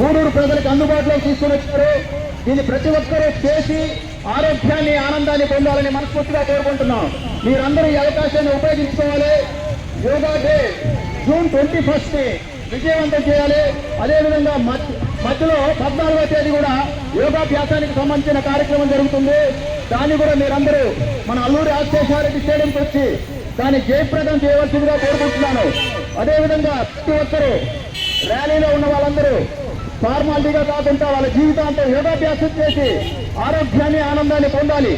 గూడూరు ప్రజలకు అందుబాటులోకి తీసుకుని వచ్చారు. దీన్ని ప్రతి ఒక్కరూ చేసి ఆరోగ్యాన్ని ఆనందాన్ని పొందాలని మనస్ఫూర్తిగా కోరుకుంటున్నాం. మీరందరూ ఈ అవకాశాన్ని ఉపయోగించుకోవాలి. Yoga day June twenty first విజయవంతం చేయాలి. అదేవిధంగా మధ్యలో పద్నాలుగో తేదీ కూడా యోగాభ్యాసానికి సంబంధించిన కార్యక్రమం జరుగుతుంది. దాన్ని కూడా మీరందరూ మన అల్లూరి ఆశేషారెడ్డి స్టేడియంకి వచ్చి దాన్ని జయప్రదం చేయవలసిందిగా కోరుకుంటున్నాను. అదేవిధంగా ప్రతి ఒక్కరూ ర్యాలీలో ఉన్న వాళ్ళందరూ ఫార్మాలిటీగా కాకుండా వాళ్ళ జీవితాంతం యోగాభ్యాసం చేసి ఆరోగ్యాన్ని ఆనందాన్ని పొందాలి.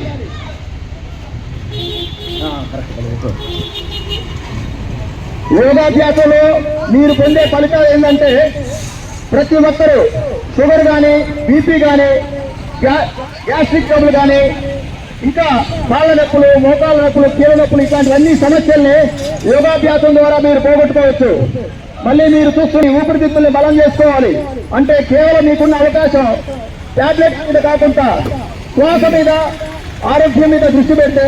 యోగాభ్యాసంలో మీరు పొందే ఫలితాలు ఏంటంటే ప్రతి ఒక్కరూ షుగర్ కానీ బీపీ కానీ గ్యాస్ట్రిక్ ట్రబుల్ కానీ ఇంకా కాళ్ళ నొప్పులు మోకాళ్ళ నొప్పులు కీళ్ళ నొప్పులు ఇట్లాంటివన్నీ సమస్యల్ని యోగాభ్యాసం ద్వారా మీరు పోగొట్టుకోవచ్చు. మళ్ళీ మీరు చూసుకుని ఊపిరితిత్తుల్ని బలం చేసుకోవాలి. అంటే కేవలం మీకున్న అవకాశం. టాబ్లెట్ మీద కాకుండా శ్వాస మీద ఆరోగ్యం మీద దృష్టి పెడితే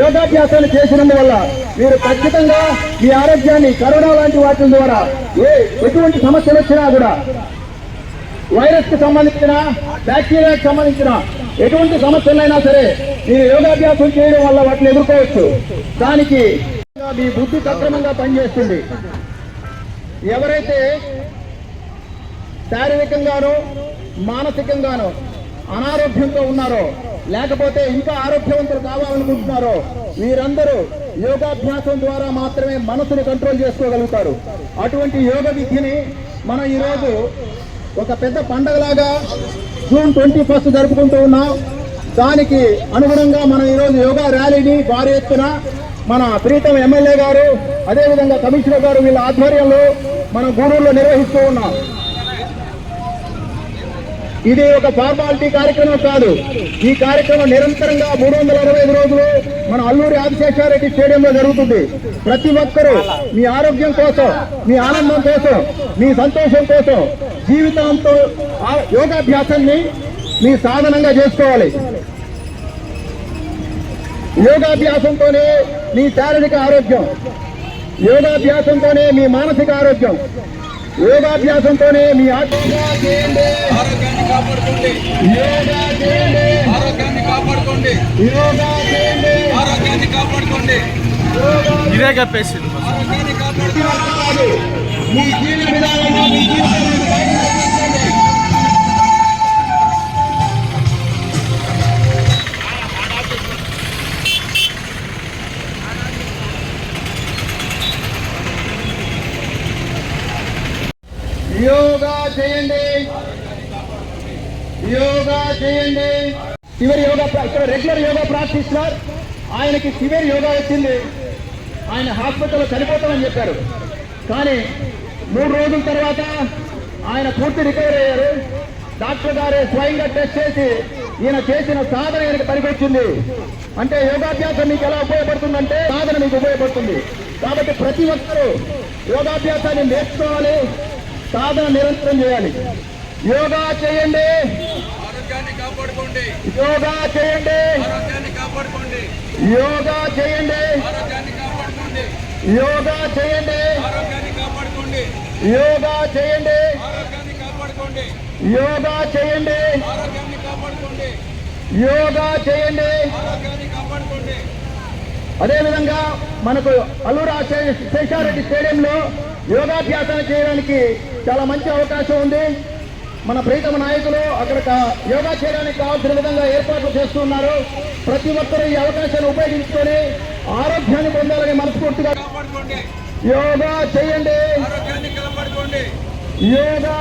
యోగాభ్యాసాలు చేసినందువల్ల మీరు ఖచ్చితంగా మీ ఆరోగ్యాన్ని కరోనా లాంటి వాటి ద్వారా ఏ ఎటువంటి సమస్యలు వచ్చినా కూడా వైరస్కి సంబంధించిన బ్యాక్టీరియాకి సంబంధించిన ఎటువంటి సమస్యలైనా సరే మీరు యోగాభ్యాసం చేయడం వల్ల వాటిని ఎదుర్కోవచ్చు. దానికి మీ బుద్ధి సక్రమంగా పనిచేస్తుంది. ఎవరైతే శారీరకంగానో మానసికంగానో అనారోగ్యంతో ఉన్నారో లేకపోతే ఇంకా ఆరోగ్యవంతులు కావాలనుకుంటున్నారో వీరందరూ యోగాభ్యాసం ద్వారా మాత్రమే మనసుని కంట్రోల్ చేసుకోగలుగుతారు. అటువంటి యోగ విద్యని మనం ఈరోజు ఒక పెద్ద పండగలాగా జూన్ ట్వంటీ ఫస్ట్ జరుపుకుంటూ ఉన్నాం. దానికి అనుగుణంగా మనం ఈరోజు యోగా ర్యాలీని భారీ ఎత్తున మన ప్రీతం ఎమ్మెల్యే గారు అదేవిధంగా కమిషనర్ గారు వీళ్ళ ఆధ్వర్యంలో మనం గూడూరులో నిర్వహిస్తూ ఉన్నాం. ఇది ఒక ఫార్మాలిటీ కార్యక్రమం కాదు. ఈ కార్యక్రమం నిరంతరంగా మూడు వందల అరవై ఐదు రోజులు మన అల్లూరి ఆదిశేషారెడ్డి స్టేడియంలో జరుగుతుంది. ప్రతి ఒక్కరూ మీ ఆరోగ్యం కోసం మీ ఆనందం కోసం మీ సంతోషం కోసం జీవితంతో యోగాభ్యాసాన్ని మీ సాధనంగా చేసుకోవాలి. యోగాభ్యాసంతోనే మీ శారీరక ఆరోగ్యం యోగాభ్యాసంతోనే మీ మానసిక ఆరోగ్యం యోగాభ్యాసంతోనే మీ ఆరోగ్యాన్ని కాపాడుకోండి యోగా చేయండి ఆరోగ్యాన్ని కాపాడుకోండి యోగా చేయండి ఆరోగ్యాన్ని కాపాడుకోండి ఇదే కప్పేసింది. మీ జీవన మీ చేయండి. యోగా చేయండి. చివరి యోగా ఇక్కడ రెగ్యులర్ యోగా ప్రాక్టీస్నర్ ఆయనకి సివియర్ యోగా వచ్చింది. ఆయన హాస్పిటల్లో చనిపోతామని చెప్పారు. కానీ మూడు రోజుల తర్వాత ఆయన పూర్తి రికవర్ అయ్యారు. డాక్టర్ గారే స్వయంగా టెస్ట్ చేసి ఈయన చేసిన సాధన ఈయనకి పనికొచ్చింది. అంటే యోగాభ్యాసం మీకు ఎలా ఉపయోగపడుతుందంటే సాధన మీకు ఉపయోగపడుతుంది. కాబట్టి ప్రతి ఒక్కరూ యోగాభ్యాసాన్ని నేర్చుకోవాలి. సాధన నిరంతరం చేయాలి. యోగా చేయండి. యోగా చేయండి. యోగా చేయండి. యోగా చేయండి. యోగా చేయండి. యోగా చేయండి. యోగా చేయండి. అదేవిధంగా మనకు అల్లూరు శేషారెడ్డి స్టేడియంలో యోగాభ్యాసం చేయడానికి చాలా మంచి అవకాశం ఉంది. మన ప్రీతమ నాయకులు అక్కడ యోగా చేయడానికి కావాల్సిన విధంగా ఏర్పాట్లు చేస్తున్నారు ప్రతి ఒక్కరూ ఈ అవకాశాన్ని ఉపయోగించుకొని ఆరోగ్యాన్ని పొందాలని మనస్ఫూర్తిగా యోగా చేయండి. ఆరోగ్యాన్ని కాపాడుకోండి. యోగా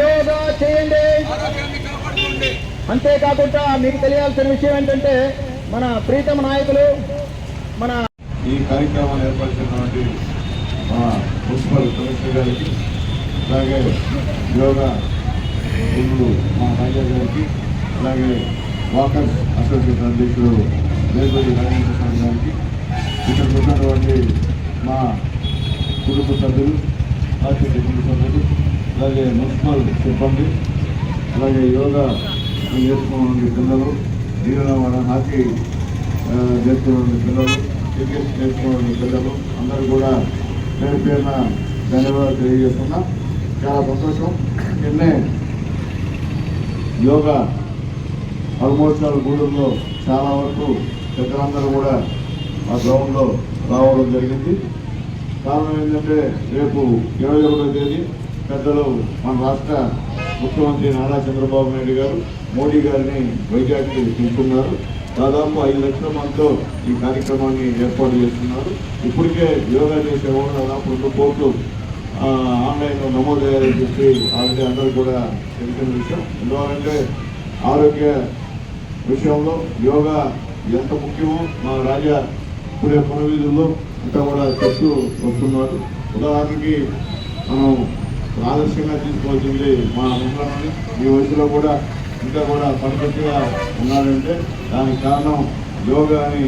యోగా చేయండి. ఆరోగ్యాన్ని కాపాడుకోండి. అంతేకాకుండా మీకు తెలియాల్సిన విషయం ఏంటంటే మన ప్రీతమ నాయకులు మన ఈ కార్యక్రమాన్ని ఏర్పరిచినటువంటి మా మున్సిపల్ కమిషనర్ గారికి అలాగే యోగా గురువులు మా మేనేజర్ గారికి అలాగే వాకర్స్ అసోసియేషన్ అధ్యక్షుడు వేదవల్లి రాజేంద్ర స్వామి గారికి ఇక్కడ ఉన్నటువంటి మా కుటుంబ సభ్యులు పార్టీ కుటుంబ సభ్యులు అలాగే మున్సిపల్ సిబ్బంది అలాగే యోగా నేర్చుకున్న పిల్లలు దీనివాడ హాకీ ఆ, నేర్చుకున్న పిల్లలు క్రికెట్ నేర్చుకున్న పిల్లలు అందరూ కూడా పేరు పేరున ధన్యవాదాలు తెలియజేస్తున్నా. చాలా సంతోషం. నిన్నే యోగా ఆల్మోస్ట్ ఆల్ గూడూరులో చాలా వరకు పెద్దలందరూ కూడా ఆ గ్రౌండ్లో రావడం జరిగింది. కారణం ఏంటంటే రేపు ఇరవై ఒకటో తేదీ పెద్దలు మన రాష్ట్ర ముఖ్యమంత్రి నారా చంద్రబాబు నాయుడు గారు మోడీ గారిని వైజాగ్కి తీసుకున్నారు. దాదాపు ఐదు లక్షల మందితో ఈ కార్యక్రమాన్ని ఏర్పాటు చేస్తున్నారు. ఇప్పటికే యోగా చేసే వాళ్ళు దాదాపు రెండు కోట్లు ఆ, ఆన్లైన్లో నమోదయ్యారని చెప్పి ఆల్రెడీ అందరూ కూడా తెలిసిన విషయం. ఎందుకంటే ఆరోగ్య విషయంలో యోగా ఎంత ముఖ్యమో మా రాజా ఇప్పుడే పునవీధుల్లో అంతా కూడా చెప్తూ వస్తున్నారు. ఉదాహరణకి మనం ఆదర్శంగా తీసుకోవాల్సింది మా ముఖ్యమంత్రి ఈ వయసులో కూడా ఇంకా కూడా పర్ఫెక్ట్గా ఉన్నారంటే దానికి కారణం యోగా అని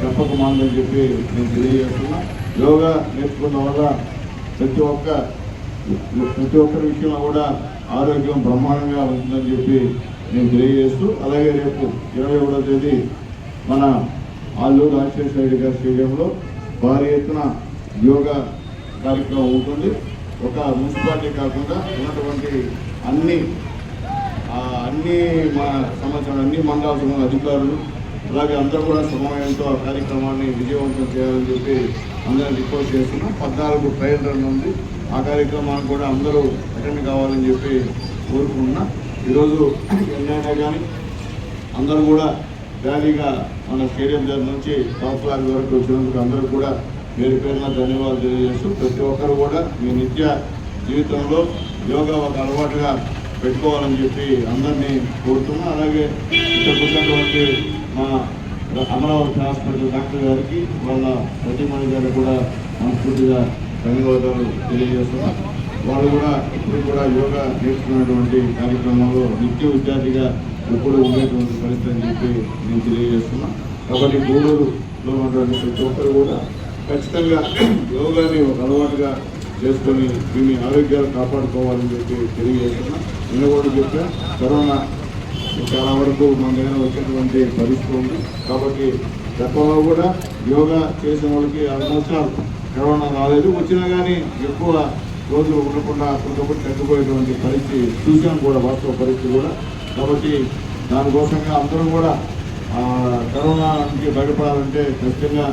చెప్పక మాందని చెప్పి నేను తెలియజేస్తున్నా. యోగా నేర్చుకున్న వల్ల ప్రతి ఒక్క ప్రతి ఒక్కరి విషయంలో కూడా ఆరోగ్యం బ్రహ్మాండంగా ఉంటుందని చెప్పి నేను తెలియజేస్తూ అలాగే రేపు ఇరవై ఒకటో తేదీ మన ఆల్లూరు రాజశేఖర రెడ్డి గారి స్టేడియంలో భారీ ఎత్తున యోగా కార్యక్రమం ఉంటుంది. ఒక మున్సిపాలిటీ కాకుండా ఉన్నటువంటి అన్ని అన్ని మా సంవత్సరం అన్ని మండలాల అధికారులు అలాగే అందరూ కూడా సమయంతో ఆ కార్యక్రమాన్ని విజయవంతం చేయాలని చెప్పి అందరం రిక్వెస్ట్ చేస్తున్నాం. పద్నాలుగు ట్రయల్ రన్ ఉంది ఆ కార్యక్రమానికి కూడా అందరూ అటెండ్ కావాలని చెప్పి కోరుకుంటున్నా. ఈరోజు ఎన్నైనా కానీ అందరూ కూడా ర్యాలీగా మన స్టేడియం దగ్గర నుంచి టాప్ ఫ్లాగ్ వరకు వచ్చినందుకు అందరూ కూడా పేరు పేరున ధన్యవాదాలు తెలియజేస్తూ ప్రతి ఒక్కరు కూడా మీ నిత్య జీవితంలో యోగా ఒక అలవాటుగా పెట్టుకోవాలని చెప్పి అందరినీ కోరుతున్నా. అలాగే ఇక్కడ ఉన్నటువంటి మా అమరావతి హాస్పిటల్ డాక్టర్ గారికి వాళ్ళ ప్రతిమణి గారికి కూడా మనస్ఫూర్తిగా ధన్యవాదాలు తెలియజేస్తున్నా. వాళ్ళు కూడా ఇప్పుడు కూడా యోగా నేర్చుకున్నటువంటి కార్యక్రమంలో నిత్య విద్యార్థిగా ఎప్పుడు ఉండేటువంటి పరిస్థితి అని చెప్పి నేను తెలియజేస్తున్నా. కాబట్టి గూడూరులో ఉన్నటువంటి ప్రతి ఒక్కరు కూడా ఖచ్చితంగా యోగాని ఒక అలవాటుగా చేసుకొని మీ ఆరోగ్యాలు కాపాడుకోవాలని చెప్పి తెలియజేస్తున్నా. నేను కూడా చెప్పా కరోనా చాలా వరకు మన దగ్గర వచ్చేటువంటి పరిస్థితి ఉంది. కాబట్టి గతంలో కూడా యోగా చేసిన వాళ్ళకి ఆల్మోస్ట్ కరోనా రాలేదు. వచ్చినా కానీ ఎక్కువ రోజులు ఉండకుండా అప్పటికప్పుడు తగ్గిపోయేటువంటి పరిస్థితి చూసాం కూడా వాస్తవ పరిస్థితి కూడా. కాబట్టి దానికోసంగా అందరం కూడా కరోనా నుంచి బయటపడాలంటే ఖచ్చితంగా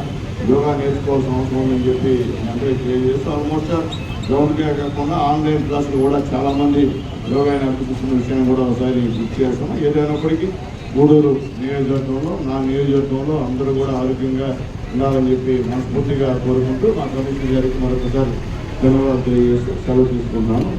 యోగా నేర్చుకోవాల్సిన అవసరం ఉందని చెప్పి నేను అందరికీ తెలియజేస్తూ ఆల్మోస్ట్ గ్రౌండ్కే కాకుండా ఆన్లైన్ క్లాసులు కూడా చాలామంది యోగా అనిపిస్తున్న విషయాన్ని కూడా ఒకసారి గుర్తు చేస్తున్నాం ఏదైనప్పటికీ గూడూరు నియోజకవర్గంలో నా నియోజకవర్గంలో అందరూ కూడా ఆరోగ్యంగా ఉండాలని చెప్పి మనస్ఫూర్తిగా కోరుకుంటూ మా కమిషన్ గారికి మరొకసారి ధన్యవాదాలు తెలియజేస్తూ సెలవు తీసుకున్నాను